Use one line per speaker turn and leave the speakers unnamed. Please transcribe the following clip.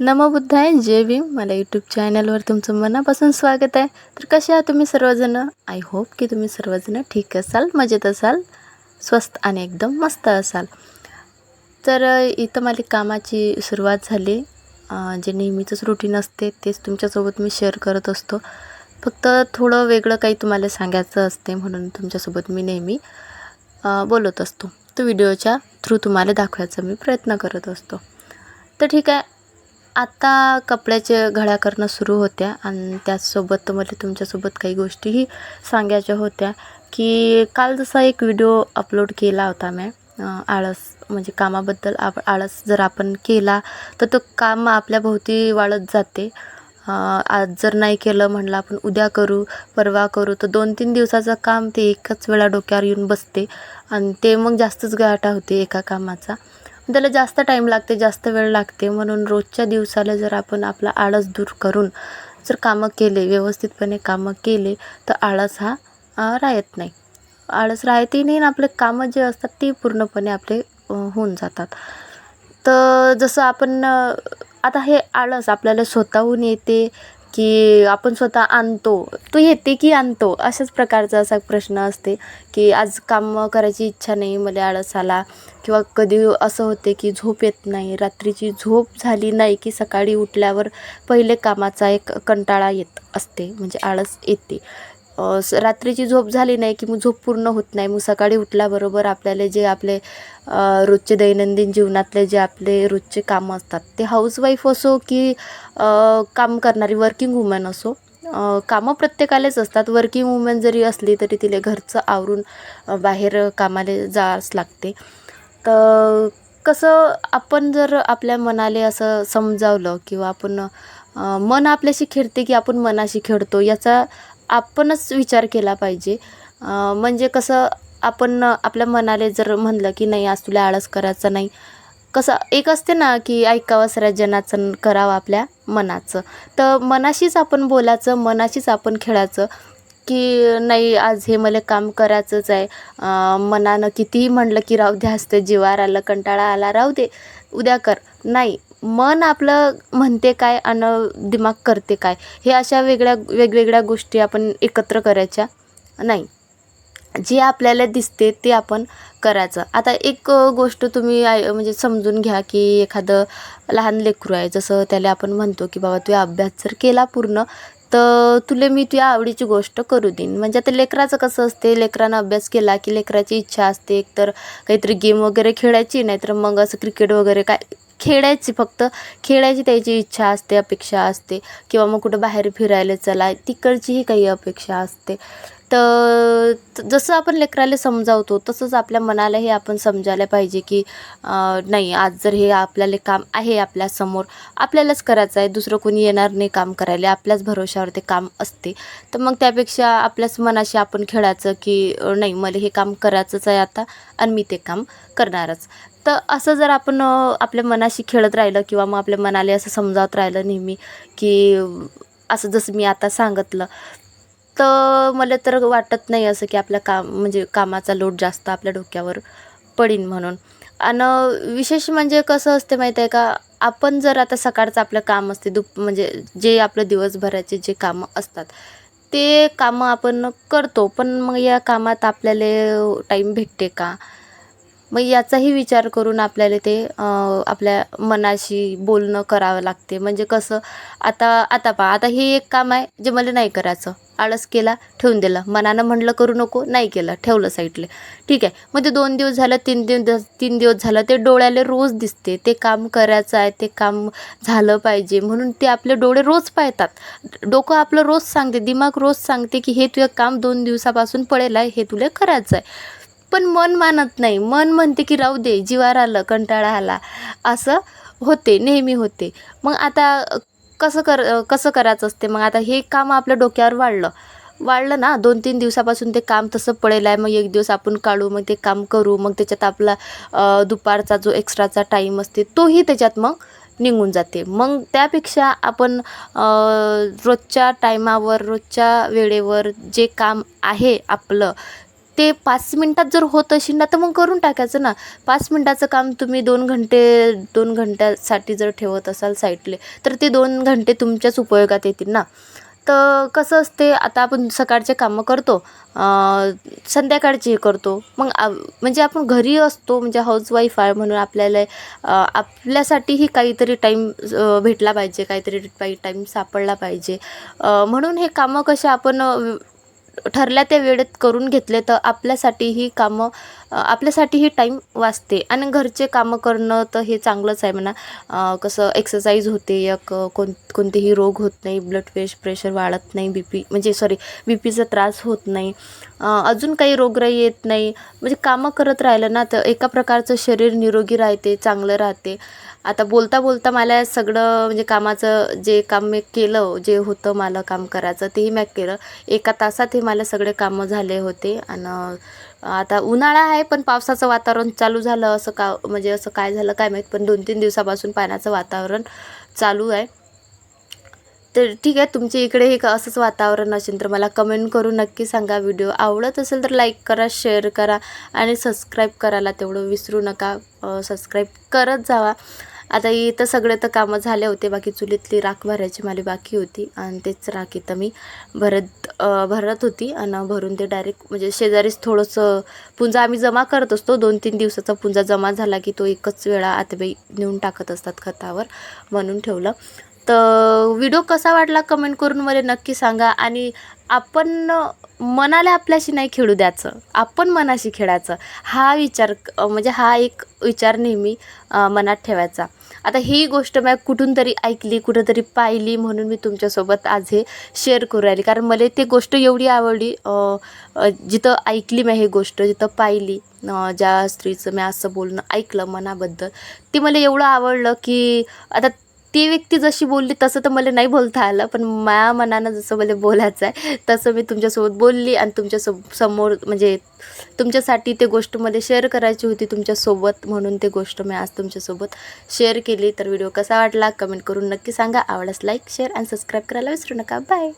नमबुद्धाय जय भीम. मला यूट्यूब चॅनलवर तुमचं मनापासून स्वागत आहे. तर कसे आहात तुम्ही सर्वजणं? आय होप की तुम्ही सर्वजणं ठीक असाल मजेत असाल स्वस्त आणि एकदम मस्त असाल. तर इथं माझी कामाची सुरुवात झाली. जे नेहमीचंच रुटीन असते तेच तुमच्यासोबत मी शेअर करत असतो. फक्त थोडं वेगळं काही तुम्हाला सांगायचं असते म्हणून तुमच्यासोबत मी नेहमी बोलत असतो. तो व्हिडिओच्या थ्रू तुम्हाला दाखवायचा मी प्रयत्न करत असतो. तर ठीक आहे आत्ता कपड्याच्या घड्या करणं सुरू होत्या आणि त्याचसोबत मला तुमच्यासोबत काही गोष्टीही सांगायच्या होत्या की काल जसा एक व्हिडिओ अपलोड केला होता मी आळस म्हणजे कामाबद्दल आप आळस जर आपण केला तर तो काम आपल्या भोवती वाढत जाते. आज जर नाही केलं म्हणलं आपण उद्या करू परवा करू तर दोन तीन दिवसाचं काम ते एकच वेळा डोक्यावर येऊन बसते आणि ते मग जास्तच गाठा होते एका कामाचा. त्याला जास्त टाईम लागते जास्त वेळ लागते. म्हणून रोजच्या दिवसाला जर आपण आपला आळस दूर करून जर कामं केले व्यवस्थितपणे कामं केले तर आळस हा राहत नाही. आळस राहतही नाही आणि आपले कामं जे असतात ते पूर्णपणे आपले होऊन जातात. तर जसं आपण आता हे आळस आपल्याला स्वतःहून येते की आपण स्वतः आणतो. तो येते की आणतो. अशाच प्रकारचा असा प्रश्न असते की आज काम करायची इच्छा नाही मला आळस आला किंवा कधी असं होते की झोप येत नाही रात्रीची झोप झाली नाही की सकाळी उठल्यावर पहिले कामाचा एक कंटाळा येत असते म्हणजे आळस येते. रात्रीची झोप झाली नाही की मग झोप पूर्ण होत नाही. मग सकाळी उठल्याबरोबर आपल्याला जे आपले रोजचे दैनंदिन जीवनातले जे आपले रोजचे कामं असतात ते हाऊसवाईफ असो की काम करणारी वर्किंग वुमन असो कामं प्रत्येकालाच असतात. वर्किंग वुमन जरी असली तरी तिला घरचं आवरून बाहेर कामाला जावंच लागते. तर कसं आपण जर आपल्या मनाले असं समजावलं किंवा आपण मन आपल्याशी खेळते की आपण मनाशी खेळतो याचा आपणच विचार केला पाहिजे. म्हणजे कसं आपण आपल्या मनाला जर म्हणलं की नाही आज तुला आळस करायचं नाही कसं एक असते ना की ऐकावं सऱ्या जनाचं करावं आपल्या मनाचं. तर मनाशीच आपण बोलायचं मनाशीच आपण खेळायचं की नाही आज हे मला काम करायचंच आहे. मनानं कितीही म्हणलं की राहू दे असते जीवार आलं कंटाळा आला राहू दे उद्या कर. नाही मन आपलं म्हणते काय आणि दिमाग करते काय? हे अशा वेगळ्या वेगवेगळ्या गोष्टी आपण एकत्र करायच्या नाही. जे आपल्याला दिसते ते आपण करायचं. आता एक गोष्ट तुम्ही आय म्हणजे समजून घ्या की एखादं लहान लेकरू आहे जसं त्याला आपण म्हणतो की बाबा तू अभ्यास जर केला पूर्ण तर तुला मी तुझ्या आवडीची गोष्ट करू देईन. म्हणजे आता लेकराचं कसं असते लेकरानं अभ्यास केला की लेकराची इच्छा असते एकतर काहीतरी गेम वगैरे खेळायची नाहीतर मग असं क्रिकेट वगैरे काय खेळायची फक्त खेळायची त्याची इच्छा असते अपेक्षा असते. किंवा मग कुठं बाहेर फिरायला चला तिकडचीही काही अपेक्षा असते. तर जसं आपण लेकराला समजावतो तसंच आपल्या मनालाही आपण समजायला पाहिजे की नाही आज जर हे आपल्याला काम आहे आपल्यासमोर आपल्यालाच करायचं आहे दुसरं कोणी येणार नाही काम करायला आपल्याच भरोशावर ते काम असते. तर मग त्यापेक्षा आपल्याच मनाशी आपण खेळायचं की नाही मला हे काम करायचंच आहे आता आणि मी ते काम करणारच. तर असं जर आपण आपल्या मनाशी खेळत राहिलं किंवा मग आपल्या मनाला असं समजावत राहिलं नेहमी की असं जसं मी आता सांगितलं तर मला तर वाटत नाही असं की आपल्या काम म्हणजे कामाचा लोड जास्त आपल्या डोक्यावर पडीन म्हणून. आणि विशेष म्हणजे कसं असते माहीत आहे का आपण जर आता सकाळचं आपलं काम असते दुप म्हणजे जे आपलं दिवसभराचे जे कामं असतात ते कामं आपण करतो पण मग या कामात आपल्याला टाईम भेटते का? मग याचाही विचार करून आपल्याला ते आपल्या मनाशी बोलणं करावं लागते. म्हणजे कसं आता आता पहा आता हे एक काम आहे जे मला नाही करायचं. आळस केला ठेवून दिलं. मनानं म्हणलं करू नको नाही केलं ठेवलं साईडले ठीक आहे. मग ते दोन दिवस झालं तीन दिवस तीन दिवस झालं ते डोळ्याला रोज दिसते. ते काम करायचं आहे ते काम झालं पाहिजे. म्हणून ते आपले डोळे रोज पाहतात. डोकं आपलं रोज सांगते दिमाग रोज सांगते की हे तुझं काम दोन दिवसापासून पडेल आहे हे तुला करायचं आहे. पण मन मानत नाही. मन म्हणते की राहू दे जीवार आलं कंटाळा आला. असं होते नेहमी होते. मग आता कसं कर कसं करायचं असते? मग आता हे काम आपल्या डोक्यावर वाढलं. वाढलं ना दोन तीन दिवसापासून ते काम तसं पडेल आहे. मग एक दिवस आपण काढू मग ते काम करू मग त्याच्यात आपला दुपारचा जो एक्स्ट्राचा टाईम असते तोही त्याच्यात मग निघून जाते. मग त्यापेक्षा आपण रोजच्या टायमावर रोजच्या वेळेवर जे काम आहे आपलं ते पाच मिनटात जर होत असेल ना तर मग करून टाकायचं ना. पाच मिनटाचं काम तुम्ही दोन घंटे दोन घंट्यासाठी जर ठेवत असाल साईडले तर ते दोन घंटे तुमच्याच उपयोगात येतील ना. तर कसं असते आता आपण सकाळचे कामं करतो संध्याकाळचे करतो. मग आ- म्हणजे आपण घरी असतो म्हणजे हाऊसवाईफ आहे म्हणून आपल्याला आपल्यासाठीही काहीतरी टाईम भेटला पाहिजे काहीतरी टाईम सापडला पाहिजे. म्हणून हे कामं कसे आपण ठरल्या त्या वेळेत करून घेतले तर आपल्यासाठी ही कामं आपल्यासाठी आपल्यासाठीही टाईम वाचते. आणि घरचे कामं करणं तर हे चांगलंच आहे म्हणा. कसं एक्सरसाइज होते एक कोण कोणतेही रोग होत नाही ब्लड प्रेश प्रेशर वाढत नाही बी पी म्हणजे सॉरी बी पीचा त्रास होत नाही. अजून काही रोगराई येत नाही. म्हणजे कामं करत राहिलं ना तर एका प्रकारचं शरीर निरोगी राहते चांगलं राहते. आता बोलता बोलता मला सगळं म्हणजे कामाचं जे काम मी केलं जे होतं मला काम करायचं तेही मी केलं. एका तासात हे मला सगळे कामं झाले होते. आणि आता उन्हाळा आहे पण पावसाचं वातावरण चालू झालं. असं का म्हणजे असं काय झालं काय माहीत पण दोन तीन दिवसापासून पाण्याचं वातावरण चालू आहे. तर ठीक आहे तुमच्या इकडे हे असंच वातावरण असेल तर मला कमेंट करून नक्की सांगा. व्हिडिओ आवडत असेल तर लाईक करा शेअर करा आणि सबस्क्राईब करायला तेवढं विसरू नका. सबस्क्राईब करत जावा. आता इथं सगळे तर कामं झाले होते बाकी चुलीतली राख भरायची मला बाकी होती आणि तेच राख इथं मी भरत भरत होती आणि भरून ते डायरेक्ट म्हणजे शेजारीच थोडंसं पुंजा आम्ही जमा करत असतो. दोन तीन दिवसाचा पुंजा जमा झाला की तो एकच वेळा आतबाई नेऊन टाकत असतात खतावर म्हणून ठेवलं. तर व्हिडिओ कसा वाटला कमेंट करून मला नक्की सांगा. आणि आपण मनाला आपल्याशी नाही खेळू द्यायचं. आपण मनाशी खेळायचं. हा विचार म्हणजे हा एक विचार नेहमी मनात ठेवायचा. आता ही गोष्ट मी कुठून तरी ऐकली कुठंतरी पाहिली म्हणून मी तुमच्यासोबत आज हे शेअर करू राहिली. कारण मला ती गोष्ट एवढी आवडली जिथं ऐकली मी ही गोष्ट जिथं पाहिली ज्या स्त्रीचं मी असं बोलणं ऐकलं मनाबद्दल ती मला एवढं आवडलं की आता ती व्यक्ती जशी बोलली तसं तर मला नाही बोलता आलं पण माझ्या मनानं जसं मला बोलायचं आहे तसं मी तुमच्यासोबत बोलली आणि तुमच्या सो समोर म्हणजे तुमच्यासाठी ते गोष्ट मला शेअर करायची होती तुमच्यासोबत म्हणून ते गोष्ट मी आज तुमच्यासोबत शेअर केली. तर व्हिडिओ कसा वाटला? कमेंट करून नक्की सांगा. आवडल्यास लाईक शेअर आणि सबस्क्राईब करायला विसरू नका. बाय